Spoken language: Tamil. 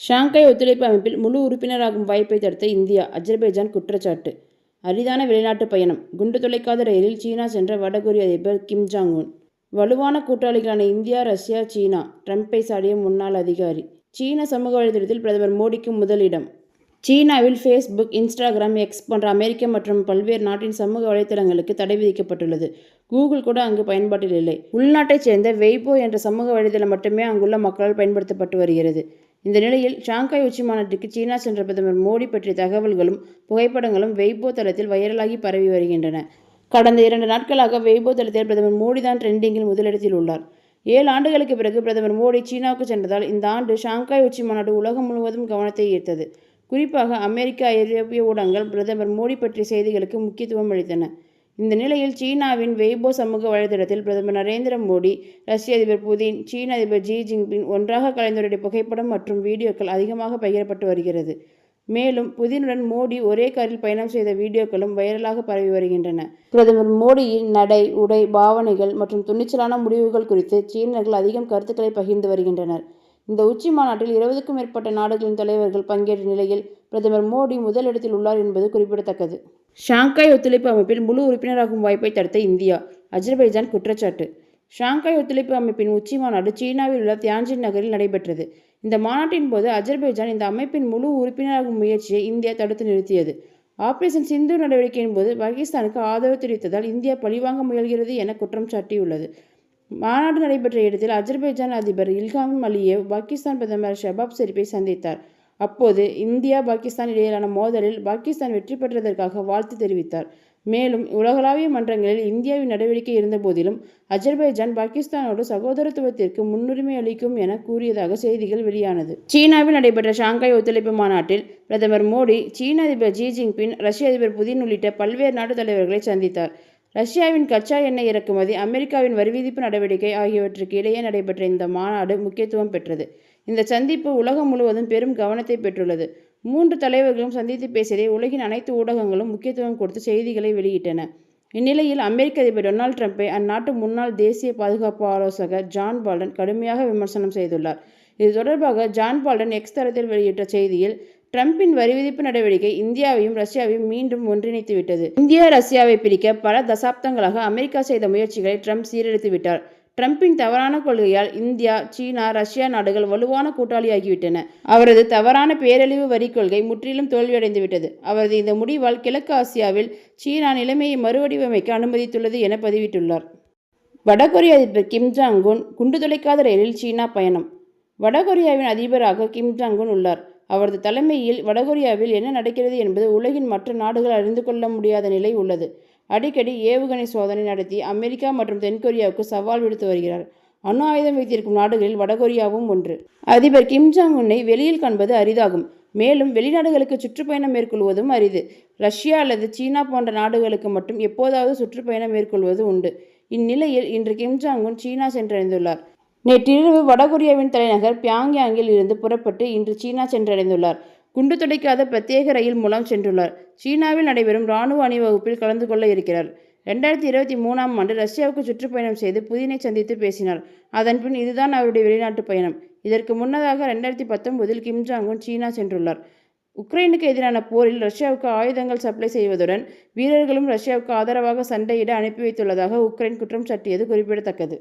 ஷாங்காய் ஒத்துழைப்பு அமைப்பில் முழு உறுப்பினராகும் வாய்ப்பை தடுத்த இந்தியா அஜர்பைஜான் குற்றச்சாட்டு. அரிதான வெளிநாட்டு பயணம். குண்டு துளைக்காத ரயிலில் சீனா சென்ற வடகொரிய அதிபர் கிம் ஜாங் உன் வலுவான கூட்டாளிகளான இந்தியா ரஷ்யா சீனா. ட்ரம்பை சாடிய முன்னாள் அதிகாரி. சீன சமூக வலைதளத்தில் பிரதமர் மோடிக்கு முதலிடம். சீனாவில் ஃபேஸ்புக் இன்ஸ்டாகிராம் எக்ஸ் போன்ற அமெரிக்க மற்றும் பல்வேறு நாட்டின் சமூக வலைத்தளங்களுக்கு தடை விதிக்கப்பட்டுள்ளது. கூகுள் கூட அங்கு பயன்பாட்டில் இல்லை. உள்நாட்டைச் சேர்ந்த வெய்போ என்ற சமூக வலைதளம் மட்டுமே அங்குள்ள மக்களால் பயன்படுத்தப்பட்டு வருகிறது. இந்த நிலையில் ஷாங்காய் உச்சி மாநாட்டிற்கு சீனா சென்ற பிரதமர் மோடி பற்றிய தகவல்களும் புகைப்படங்களும் வெய்போ தளத்தில் வைரலாகி பரவி வருகின்றன. கடந்த இரண்டு நாட்களாக வெய்போ தளத்தில் பிரதமர் மோடி தான் ட்ரெண்டிங்கில் முதலிடத்தில் உள்ளார். ஏழு ஆண்டுகளுக்கு பிறகு பிரதமர் மோடி சீனாவுக்கு சென்றதால் இந்த ஆண்டு ஷாங்காய் உச்சி மாநாடு உலகம் முழுவதும் கவனத்தை ஈர்த்தது. குறிப்பாக அமெரிக்கா ஐரோப்பிய ஊடகங்கள் பிரதமர் மோடி பற்றிய செய்திகளுக்கு முக்கியத்துவம் அளித்தன. இந்த நிலையில் சீனாவின் வெய்போ சமூக வலைதளத்தில் பிரதமர் நரேந்திர மோடி ரஷ்ய அதிபர் புதின் சீன அதிபர் ஜி ஜின்பிங் ஒன்றாக கலந்துரையாடிய புகைப்படம் மற்றும் வீடியோக்கள் அதிகமாக பகிரப்பட்டு வருகிறது. மேலும் புதினுடன் மோடி ஒரே காரில் பயணம் செய்த வீடியோக்களும் வைரலாக பரவி வருகின்றன. பிரதமர் மோடியின் நடை உடை பாவனைகள் மற்றும் துணிச்சலான முடிவுகள் குறித்து சீனர்கள் அதிகம் கருத்துக்களை பகிர்ந்து வருகின்றனர். இந்த உச்சி மாநாட்டில் இருபதுக்கும் மேற்பட்ட நாடுகளின் தலைவர்கள் பங்கேற்ற நிலையில் பிரதமர் மோடி முதலிடத்தில் உள்ளார் என்பது குறிப்பிடத்தக்கது. ஷாங்காய் ஒத்துழைப்பு அமைப்பில் முழு உறுப்பினராகும் வாய்ப்பை தடுத்த இந்தியா அஜர்பைஜான் குற்றச்சாட்டு. ஷாங்காய் ஒத்துழைப்பு அமைப்பின் உச்சி மாநாடு சீனாவில் உள்ள தியான்ஜின் நகரில் நடைபெற்றது. இந்த மாநாட்டின் போது அஜர்பைஜான் இந்த அமைப்பின் முழு உறுப்பினராகும் முயற்சியை இந்தியா தடுத்து நிறுத்தியது. ஆபரேஷன் சிந்து நடவடிக்கையின் போது பாகிஸ்தானுக்கு ஆதரவு தெரிவித்ததால் இந்தியா பழிவாங்க முயல்கிறது என குற்றம் சாட்டியுள்ளது. மாநாடு நடைபெற்ற இடத்தில் அஜர்பைஜான் அதிபர் இல்ஹாம் அலியேவ் பாகிஸ்தான் பிரதமர் ஷபாப் ஷெரீப்பை சந்தித்தார். அப்போது இந்தியா பாகிஸ்தான் இடையிலான மோதலில் பாகிஸ்தான் வெற்றி பெற்றதற்காக வாழ்த்து தெரிவித்தார். மேலும் உலகளாவிய மன்றங்களில் இந்தியாவின் நடவடிக்கை இருந்தபோதிலும் அஜர்பைஜான் பாகிஸ்தானோடு சகோதரத்துவத்திற்கு முன்னுரிமை அளிக்கும் என கூறியதாக செய்திகள் வெளியானது. சீனாவில் நடைபெற்ற ஷாங்காய் ஒத்துழைப்பு மாநாட்டில் பிரதமர் மோடி சீன அதிபர் ஜி ஜின்பின் ரஷ்ய அதிபர் புதின் உள்ளிட்ட பல்வேறு நாட்டு தலைவர்களை சந்தித்தார். ரஷ்யாவின் கச்சா எண்ணெய் இறக்குமதி அமெரிக்காவின் வரிவிதிப்பு நடவடிக்கை ஆகியவற்றுக்கு இடையே நடைபெற்ற இந்த மாநாடு முக்கியத்துவம் பெற்றது. இந்த சந்திப்பு உலகம் முழுவதும் பெரும் கவனத்தை பெற்றுள்ளது. மூன்று தலைவர்களும் சந்தித்து பேசியதை உலகின் அனைத்து ஊடகங்களும் முக்கியத்துவம் கொடுத்து செய்திகளை வெளியிட்டன. இந்நிலையில் அமெரிக்க அதிபர் டொனால்டு ட்ரம்ப்பை அந்நாட்டு முன்னாள் தேசிய பாதுகாப்பு ஆலோசகர் ஜான் பால்டன் கடுமையாக விமர்சனம் செய்துள்ளார். இது தொடர்பாக ஜான் பால்டன் எக்ஸ் தளத்தில் வெளியிட்ட செய்தியில் ட்ரம்பின் வரிவிதிப்பு நடவடிக்கை இந்தியாவையும் ரஷ்யாவையும் மீண்டும் ஒன்றிணைத்து விட்டது இந்தியா ரஷ்யாவை பிரிக்க பல தசாப்தங்களாக அமெரிக்கா செய்த முயற்சிகளை ட்ரம்ப் சீரழித்து விட்டார் டிரம்பின் தவறான கொள்கையால் இந்தியா சீனா ரஷ்யா நாடுகள் வலுவான கூட்டாளியாகிவிட்டன. அவரது தவறான பேரழிவு வரி கொள்கை முற்றிலும் தோல்வியடைந்துவிட்டது. அவரது இந்த முடிவால் கிழக்கு ஆசியாவில் சீனா நிலைமையை மறுவடிவமைக்க அனுமதித்துள்ளது என பதிவிட்டுள்ளார். வடகொரிய அதிபர் கிம் ஜாங் குண்டு துளைக்காத ரயிலில் சீனா பயணம். வடகொரியாவின் அதிபராக கிம் ஜாங் உள்ளார். அவரது தலைமையில் வடகொரியாவில் என்ன நடக்கிறது என்பது உலகின் மற்ற நாடுகள் அறிந்து கொள்ள முடியாத நிலை உள்ளது. அடிக்கடி ஏவுகணை சோதனை நடத்தி அமெரிக்கா மற்றும் தென்கொரியாவுக்கு சவால் விடுத்து வருகிறார். அணு ஆயுதம் வைத்திருக்கும் நாடுகளில் வடகொரியாவும் ஒன்று. அதிபர் கிம் ஜாங் உன்னை வெளியில் காண்பது அரிதாகும். மேலும் வெளிநாடுகளுக்கு சுற்றுப்பயணம் மேற்கொள்வதும் அரிது. ரஷ்யா அல்லது சீனா போன்ற நாடுகளுக்கு மட்டும் எப்போதாவது சுற்றுப்பயணம் மேற்கொள்வது உண்டு. இந்நிலையில் இன்று கிம் ஜாங் உன் சீனா சென்றடைந்துள்ளார். நேற்றிரவு வடகொரியாவின் தலைநகர் பியாங்யாங்கில் இருந்து புறப்பட்டு இன்று சீனா சென்றடைந்துள்ளார். குண்டு துடைக்காத பிரத்யேக ரயில் மூலம் சென்றுள்ளார். சீனாவில் நடைபெறும் இராணுவ அணிவகுப்பில் கலந்து கொள்ள இருக்கிறார். ரெண்டாயிரத்தி இருபத்தி மூணாம் ஆண்டு ரஷ்யாவுக்கு சுற்றுப்பயணம் செய்து புதினை சந்தித்து பேசினார். அதன்பின் இதுதான் அவருடைய வெளிநாட்டு பயணம். இதற்கு முன்னதாக ரெண்டாயிரத்தி பத்தொன்பதில் கிம் ஜாங்குன் சீனா சென்றுள்ளார். உக்ரைனுக்கு எதிரான போரில் ரஷ்யாவுக்கு ஆயுதங்கள் சப்ளை செய்வதுடன் வீரர்களும் ரஷ்யாவுக்கு ஆதரவாக சண்டையிட அனுப்பி வைத்துள்ளதாக உக்ரைன் குற்றம் சாட்டியது குறிப்பிடத்தக்கது.